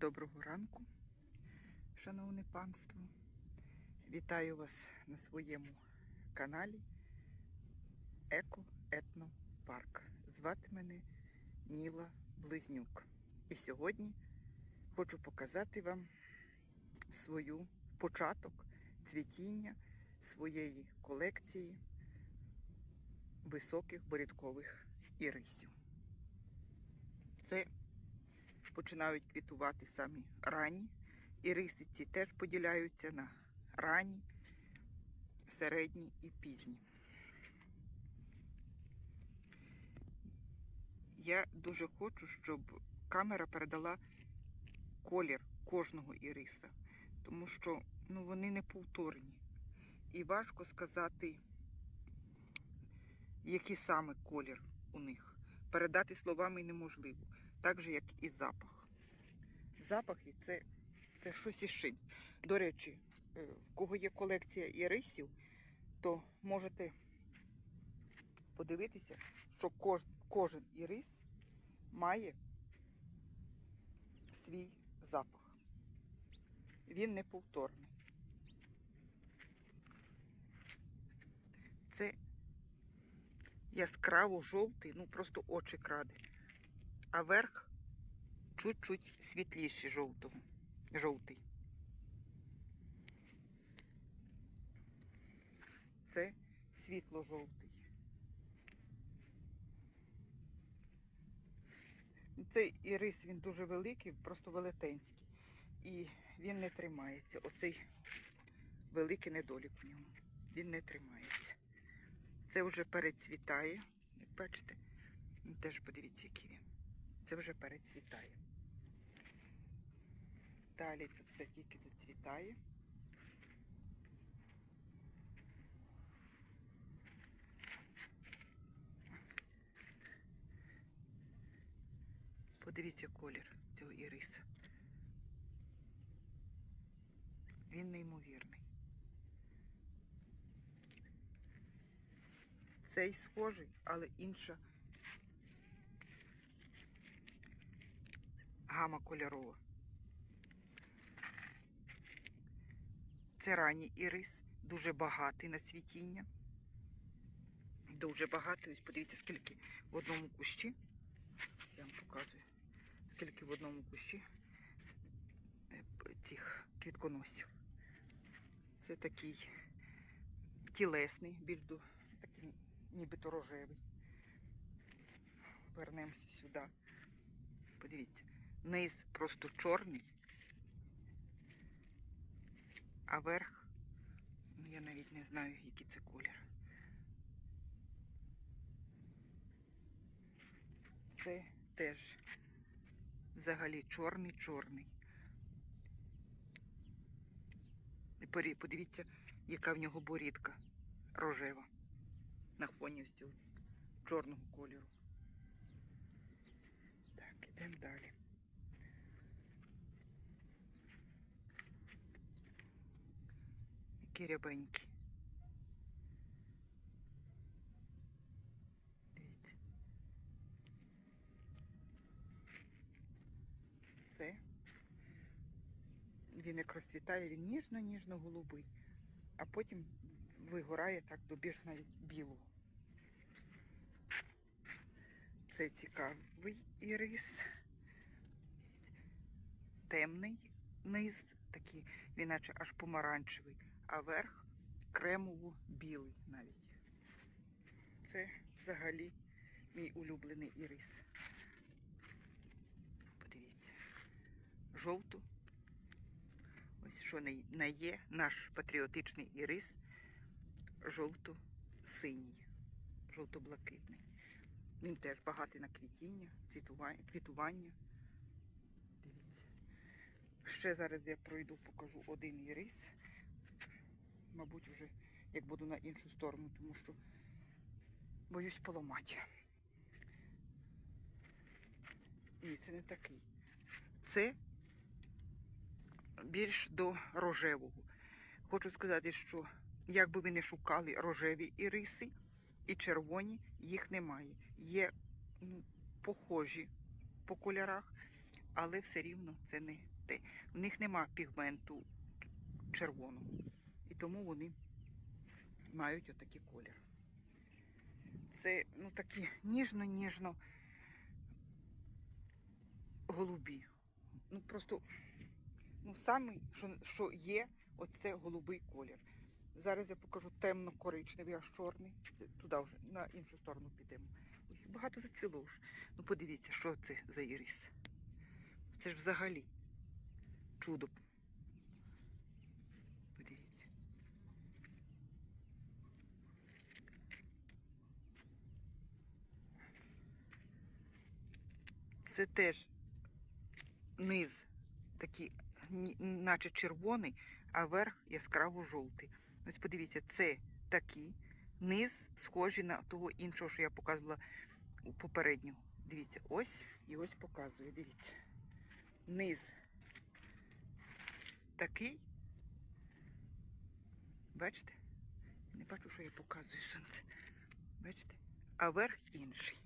Доброго ранку, шановне панство. Вітаю вас на своєму каналі Еко Етно Парк. Звати мене Ніла Близнюк. І сьогодні хочу показати вам свою початок цвітіння своєї колекції високих борідкових ірисів. Це починають квітувати самі ранні. Ірисиці теж поділяються на ранні, середні і пізні. Я дуже хочу, щоб камера передала колір кожного іриса, тому що ну, вони не повторні. І важко сказати, який саме колір у них. Передати словами неможливо так же, як і запах. Запахи це, це щось чимсь. До речі, е, в кого є колекція ірисів, то можете подивитися, що кож, кожен ірис має свій запах. Він неповторний. Це яскраво жовтий, ну просто очі краде а верх чуть-чуть світліший жовтого. Жовтий. Це світло-жовтий. Цей ірис він дуже великий, просто велетенський. І він не тримається. Оцей великий недолік в ньому. Він не тримається. Це вже перецвітає, як бачите. Теж подивіться, який він. Це вже перецвітає. Далі це все тільки зацвітає. Подивіться колір цього іриса. Він неймовірний. Цей схожий, але інша гама кольорова. Це ранній ірис, дуже багатий на цвітіння. Дуже багатий. Ось подивіться, скільки в одному кущі. Я вам показую, скільки в одному кущі е, цих квітконосів. Це такий тілесний, більш такий нібито рожевий. Вернемося сюди. Подивіться. Низ просто чорний, а верх, ну я навіть не знаю, який це колір. Це теж взагалі чорний-чорний. І подивіться, яка в нього борідка рожева на фоні ось цього чорного кольору. Так, ідемо далі. Які рябенькі. Дивіться. Все. Він як розцвітає, він ніжно-ніжно голубий, а потім вигорає так до більш навіть білого. Це цікавий ірис. Темний низ, такий, він наче аж помаранчевий, а верх кремово-білий навіть. Це взагалі мій улюблений ірис. Подивіться. Жовту. Ось що не є наш патріотичний ірис. Жовто-синій, жовто-блакитний. Він теж багатий на квітіння, квітування. Дивіться. Ще зараз я пройду, покажу один ірис. Мабуть, вже як буду на іншу сторону, тому що боюсь поламати. Ні, це не такий. Це більш до рожевого. Хочу сказати, що як би ви не шукали рожеві іриси і червоні, їх немає. Є ну, похожі по кольорах, але все рівно це не те. В них нема пігменту червоного. Тому вони мають отакий колір. Це ну такі ніжно-ніжно голубі. Ну просто ну, самий, що, що є, оце голубий колір. Зараз я покажу темно-коричневий, аж чорний. Туди вже на іншу сторону підемо. Ой, багато зацвіло вже. Ну подивіться, що це за ірис. Це ж взагалі чудо. Подивіться. Це теж низ такий, наче червоний, а верх яскраво жовтий. Ось подивіться, це такий низ схожий на того іншого, що я показувала у попереднього. Дивіться, ось і ось показую. Дивіться. Низ такий. Бачите? Не бачу, що я показую сонце. Бачите? А верх інший.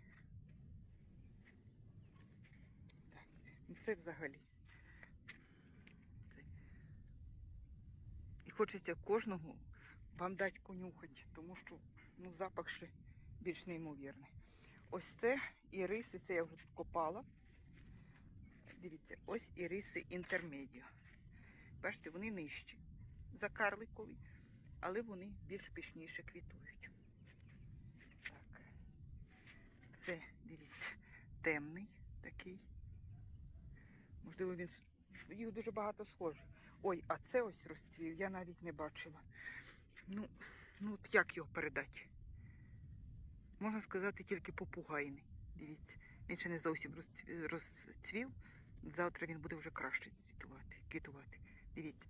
Так, ну це взагалі. Це. І хочеться кожного вам дати понюхати, тому що ну, запах ще більш неймовірний. Ось це іриси, це я вже тут копала. Дивіться, ось іриси інтермедіо. Бачите, вони нижчі за карликові, але вони більш пішніше квітують. Так. Це, дивіться, темний такий. Можливо, він їх дуже багато схожих. Ой, а це ось розцвів, я навіть не бачила. Ну, ну от як його передати? Можна сказати, тільки попугайний. Дивіться, він ще не зовсім розцвів. Завтра він буде вже краще цвітувати, квітувати. Дивіться.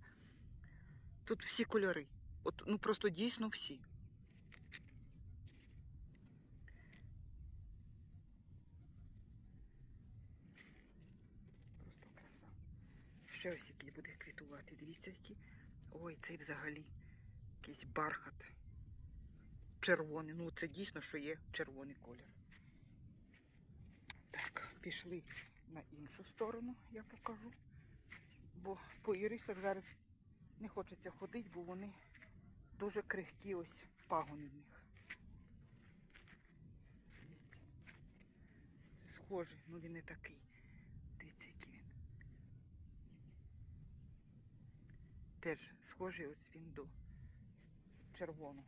Тут всі кольори. От, ну просто дійсно всі. Просто краса. Ще ось який буде квітувати. Дивіться, які. Ой, цей взагалі якийсь бархат. Червоний. Ну, це дійсно, що є червоний колір. Так, пішли на іншу сторону, я покажу. Бо по ірисах зараз не хочеться ходити, бо вони дуже крихкі ось пагони в них. Схожий, ну він не такий. Дивіться, який він. Теж схожий ось він до червоного.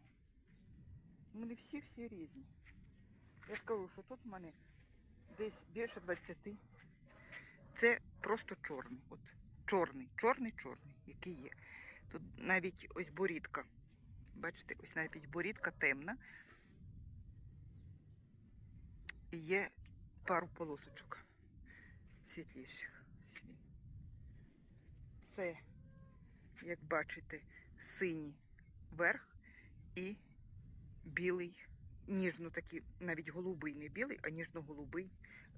Вони всі-всі різні. Я скажу, що тут в мене десь більше 20. Це просто чорний. От чорний, чорний, чорний, який є. Тут навіть ось борідка. Бачите, ось навіть борідка темна. І є пару полосочок світліших. Це, як бачите, синій верх і білий, ніжно такий, навіть голубий, не білий, а ніжно-голубий.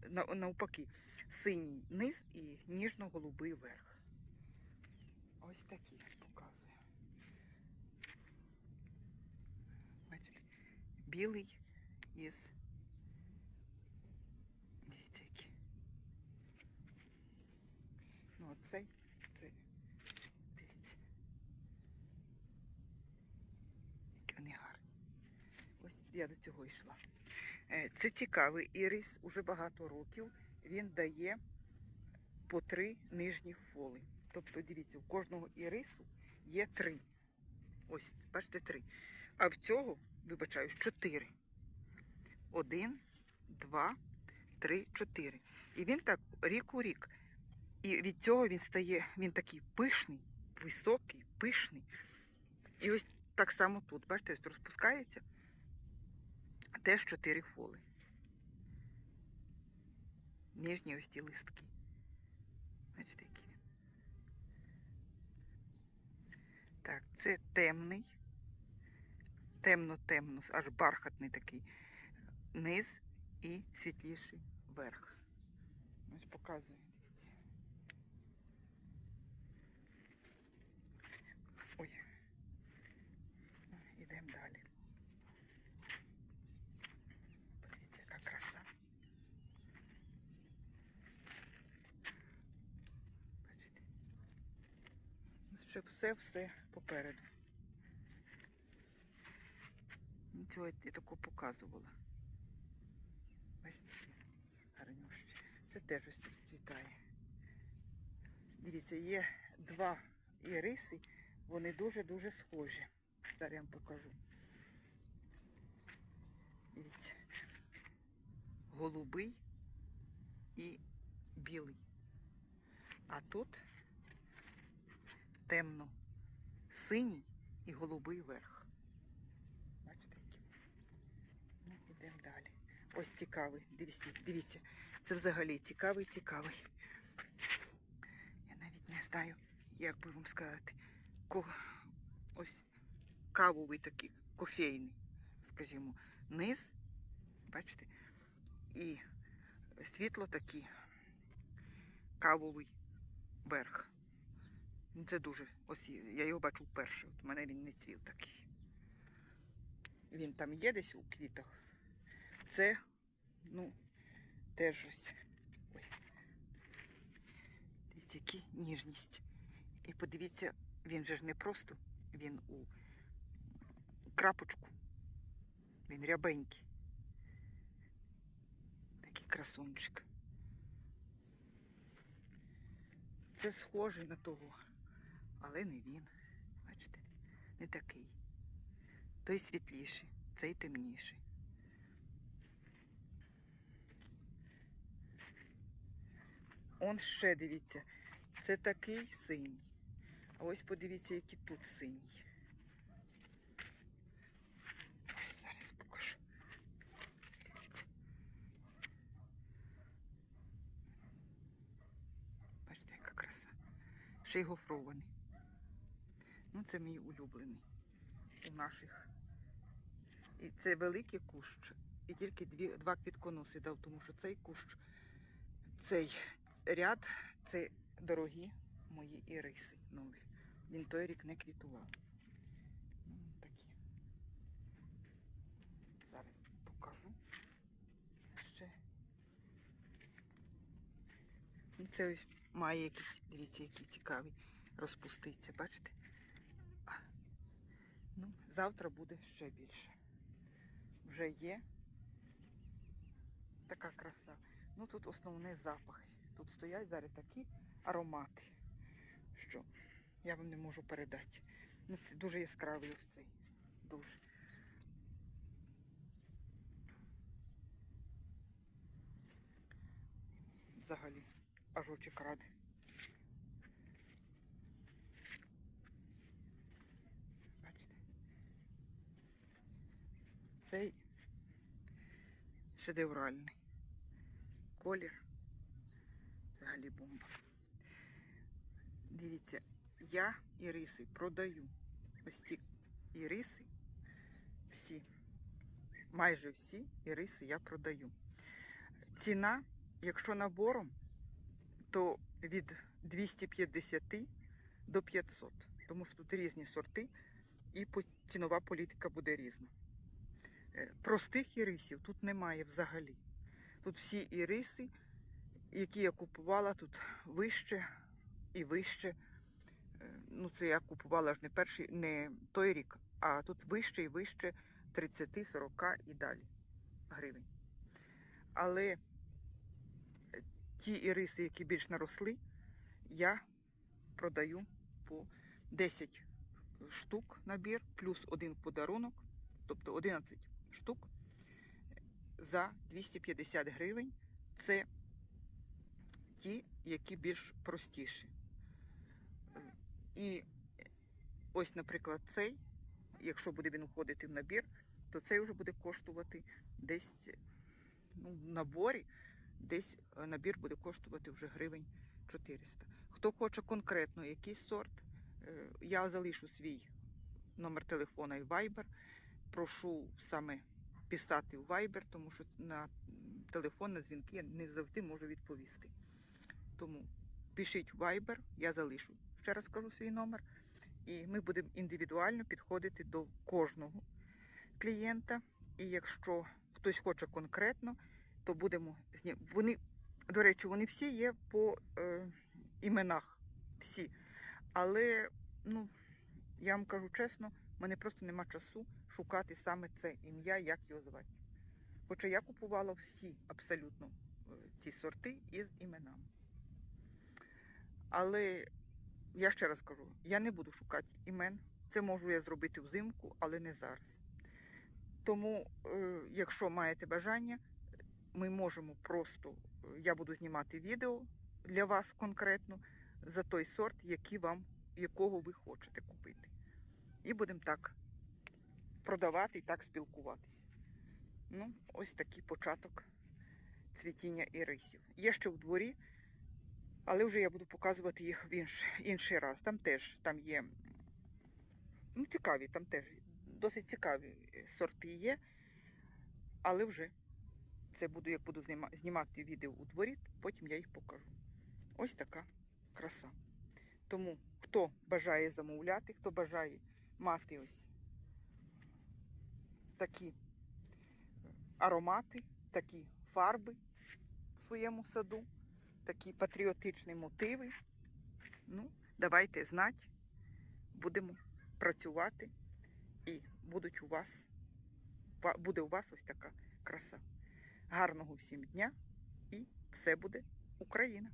На- Навпаки, синій низ і ніжно-голубий верх. Ось такі показую. Бачите, білий із. Дивіться. Ну, оцей, це. Дивіться. Які вони гарні. Я до цього йшла. Е, Це цікавий ірис, уже багато років. Він дає по три нижні фоли. Тобто, дивіться, у кожного ірису є три. Ось, бачите, три. А в цього, вибачаюсь, чотири. Один, два, три, чотири. І він так рік у рік. І від цього він стає, він такий пишний, високий, пишний. І ось так само тут, бачите, розпускається теж чотири фоли. Нижні ось ті листки. Бачите, які він. Так, це темний, темно-темно, аж бархатний такий низ і світліший верх. Ось показую, дивіться. Ой. Ну, Ідемо далі. Подивіться, яка краса. Ще все-все попереду. Ну, Цього я тако показувала. Бачите, гарнющі. Це теж ось розцвітає. Дивіться, є два іриси, вони дуже-дуже схожі. Зараз я вам покажу. Дивіться. Голубий і білий. А тут темно синій і голубий верх. Бачите, які? Ну, ідемо далі. Ось цікавий. Дивіться, дивіться. Це взагалі цікавий, цікавий. Я навіть не знаю, як би вам сказати. Ко... Ось кавовий такий, кофейний, скажімо, низ. Бачите? І світло такий кавовий верх. Це дуже. Ось я його бачу вперше. От у мене він не цвів такий. Він там є десь у квітах. Це, ну, теж ось. Ой. Дивіться, які ніжність. І подивіться, він же ж не просто, він у крапочку. Він рябенький. Такий красунчик. Це схожий на того, але не він. Бачите, не такий. Той світліший, цей темніший. Он ще дивіться, це такий синій. А ось подивіться, який тут синій. Зараз покажу. Дивіться. Бачите, яка краса. Ще й гофрований. Це мій улюблений у наших. І це великий кущ. І тільки дві, два квітконоси дав, тому що цей кущ, цей ряд, це дорогі мої іриси нові. Він той рік не квітував. Ну, такі. Зараз покажу. Ще. Ну, Це ось має якийсь, дивіться, який цікавий. Розпуститься, бачите? Завтра буде ще більше. Вже є така краса. Ну тут основний запах. Тут стоять зараз такі аромати, що я вам не можу передати. Ну, це дуже яскравий ось цей. Дуже. Взагалі, аж очі. Бачите? Цей шедевральний колір. Взагалі бомба. Дивіться, я іриси продаю. Ось ці іриси, всі, майже всі іриси я продаю. Ціна, якщо набором, то від 250 до 500. Тому що тут різні сорти і цінова політика буде різна. Е, Простих ірисів тут немає взагалі. Тут всі іриси, які я купувала, тут вище і вище. Е, Ну, це я купувала ж не перший, не той рік, а тут вище і вище 30, 40 і далі гривень. Але е, ті іриси, які більш наросли, я продаю по 10 штук набір, плюс один подарунок, тобто 11 штук за 250 гривень. Це ті, які більш простіші. І ось, наприклад, цей, якщо буде він входити в набір, то цей вже буде коштувати десь ну, в наборі, десь е, набір буде коштувати вже гривень 400. Хто хоче конкретно якийсь сорт, е, я залишу свій номер телефона і Viber. Прошу саме писати в Viber, тому що на телефон, на дзвінки я не завжди можу відповісти. Тому пишіть в Viber, я залишу. Ще раз кажу свій номер. І ми будемо індивідуально підходити до кожного клієнта. І якщо хтось хоче конкретно, то будемо. Вони, до речі, вони всі є по е, іменах. Всі. Але ну, я вам кажу чесно, в мене просто нема часу шукати саме це ім'я, як його звати. Хоча я купувала всі абсолютно е, ці сорти із іменами. Але я ще раз кажу, я не буду шукати імен. Це можу я зробити взимку, але не зараз. Тому, е, якщо маєте бажання, ми можемо просто, е, я буду знімати відео для вас конкретно за той сорт, який вам, якого ви хочете купити. І будемо так продавати і так спілкуватися. Ну, ось такий початок цвітіння ірисів. Є ще в дворі, але вже я буду показувати їх в інш, інший раз. Там теж там є ну, цікаві, там теж досить цікаві е, сорти є, але вже це буду, як буду знімати відео у дворі, потім я їх покажу. Ось така краса. Тому хто бажає замовляти, хто бажає мати ось такі аромати, такі фарби в своєму саду, такі патріотичні мотиви. Ну, давайте знати, будемо працювати і будуть у вас, буде у вас ось така краса. Гарного всім дня і все буде Україна!